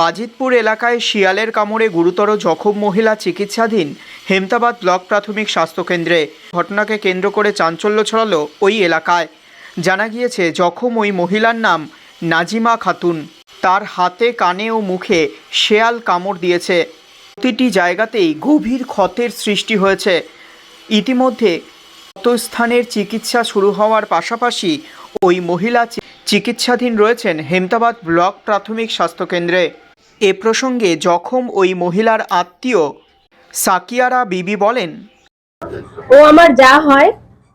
বাজিতপুর এলাকায় শিয়ালের কামড়ে গুরুতর জখম মহিলা চিকিৎসাধীন হেমতাবাদ ব্লক প্রাথমিক স্বাস্থ্যকেন্দ্রে। ঘটনাকে কেন্দ্র করে চাঞ্চল্য ছড়ালো ওই এলাকায়। জানা গিয়েছে, জখম ওই মহিলার নাম নাজিমা খাতুন। তার হাতে, কানে ও মুখে শেয়াল কামড় দিয়েছে। প্রতিটি জায়গাতেই গভীর ক্ষতের সৃষ্টি হয়েছে। ইতিমধ্যে ক্ষতস্থানের চিকিৎসা শুরু হওয়ার পাশাপাশি ওই মহিলা চিকিৎসাধীন রয়েছেন হেমতাবাদ ব্লক প্রাথমিক স্বাস্থ্যকেন্দ্রে। এ প্রসঙ্গে জখম ওই মহিলার আত্মীয় সাকিয়ারা বিবি বলেন, ও আমার যা হয়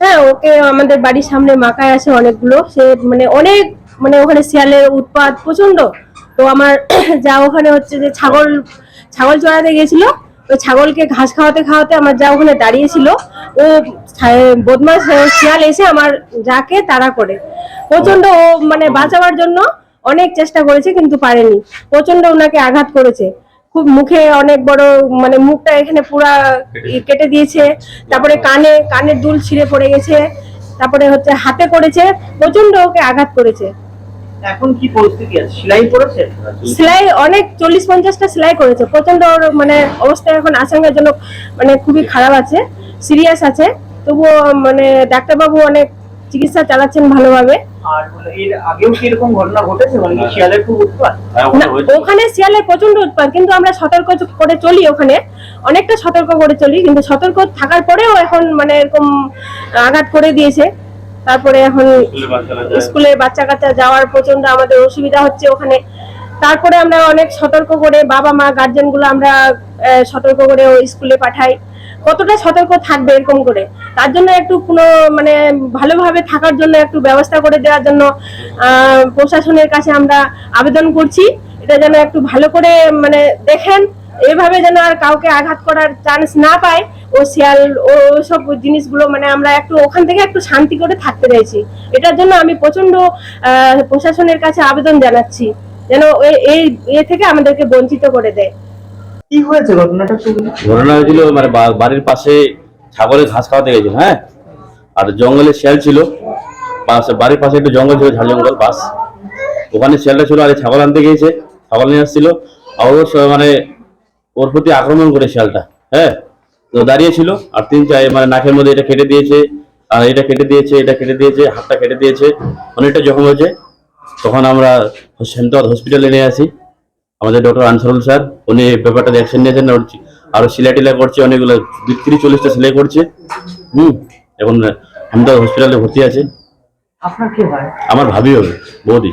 হ্যাঁ ওকে আমাদের বাড়ির সামনে মাকায় আছে অনেকগুলো। সে মানে অনেক মানে ওখানে শিয়ালের উৎপাত প্রচণ্ড তো আমার যা ওখানে হচ্ছে যে ছাগল ছাগল চড়াতে গেছিল, ওই ছাগলকে ঘাস খাওয়াতে খাওয়াতে আমার যা ওখানে দাঁড়িয়েছিল, ও বদমাস শিয়াল এসে আমার যাকে তাড়া করে। প্রচণ্ড ও মানে বাঁচাবার জন্য অনেক চেষ্টা করেছে কিন্তু পারেনি। প্রচণ্ড ওনাকে আঘাত করেছে। খুব মুখে অনেক বড় মানে মুখটা এখানে পুরা কেটে দিয়েছে। তারপরে কানে কানের দুল ছিঁড়ে পড়ে গেছে। তারপরে হচ্ছে হাতে করেছে প্রচণ্ড ওকে আঘাত করেছে। এখন কি পরিস্থিতি আছে? সেলাই সেলাই অনেক চল্লিশ পঞ্চাশটা সেলাই করেছে। প্রচণ্ড ওর মানে অবস্থা এখন আশঙ্কাজনক মানে খুবই খারাপ আছে সিরিয়াস আছে। তবুও মানে ডাক্তারবাবু অনেক চিকিৎসা চালাচ্ছেন ভালোভাবে। আর মানে এর আগেও কি এরকম ঘটনা ঘটেছে? মানে শিয়ালের খুব উৎপাত? ওখানে শিয়ালের প্রচণ্ড উৎপাদ কিন্তু আমরা সতর্ক করে চলি ওখানে। অনেকটা সতর্ক করে চলি কিন্তু সতর্ক থাকার পরেও এখন মানে এরকম আঘাত করে দিয়েছে। তারপরে এখন স্কুলে বাচ্চা কাচ্চা যাওয়ার প্রচণ্ড আমাদের অসুবিধা হচ্ছে ওখানে। তারপরে আমরা অনেক সতর্ক করে বাবা মা গার্জেনগুলো আমরা সতর্ক করে ওই স্কুলে পাঠাই। কতটা সতর্ক থাকবে এরকম করে? তার জন্য একটু কোনো মানে ভালোভাবে থাকার জন্য একটু ব্যবস্থা করে দেওয়ার জন্য প্রশাসনের কাছে আমরা আবেদন করছি। এটা যেন একটু ভালো করে মানে দেখেন, এভাবে যেন আর কাউকে আঘাত করার চান্স না পায়। ও শিয়াল, ও সব জিনিসগুলো মানে আমরা একটু ওখান থেকে একটু শান্তি করে থাকতে চাইছি। এটার জন্য আমি প্রচণ্ড প্রশাসনের কাছে আবেদন জানাচ্ছি। যেন এই, এ থেকে আমাদেরকে বঞ্চিত করে দেয়। কি হয়েছে ঘটনাটা। ঘটনা হয়েছিল মানে বা- বাড়ির পাশে ছাগলের ঘাস খাওয়াতে গেছিল হ্যাঁ? আর জঙ্গলে শেয়াল ছিল। পাশে বাড়ির পাশে একটু জঙ্গল ছিল, ঝাড় জঙ্গল পাশ ওখানে শেয়ালটা ছিল, আর ছাগল আনতে গিয়েছে, ছাগল নিয়ে আসছিল। আর ওর মানে ওর প্রতি আক্রমণ করে শেয়ালটা হ্যাঁ? তো দাঁড়িয়ে ছিল, আর তিন চার মানে নাকের মধ্যে এটা কেটে দিয়েছে, আর এটা কেটে দিয়েছে, এটা কেটে দিয়েছে, হাতটা কেটে দিয়েছে, অনেকটা জখম হয়েছে। তখন আমরা সেন্টার হসপিটালে নিয়ে আসি। আমাদের ডক্টর আনসারুল স্যার উনি ব্যাপারটা অ্যাকশন নিয়েছেন আরও সিলাই টিলাই করছে অনেকগুলো তিরিশ চল্লিশটা সেলাই করছে। হুম এখন আহমেদাবাদ হসপিটালে ভর্তি আছে। আপনার কি হয়? আমার ভাবি হবে বৌদি।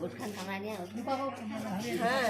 গোটখান কামাই নিয়ে হ্যাঁ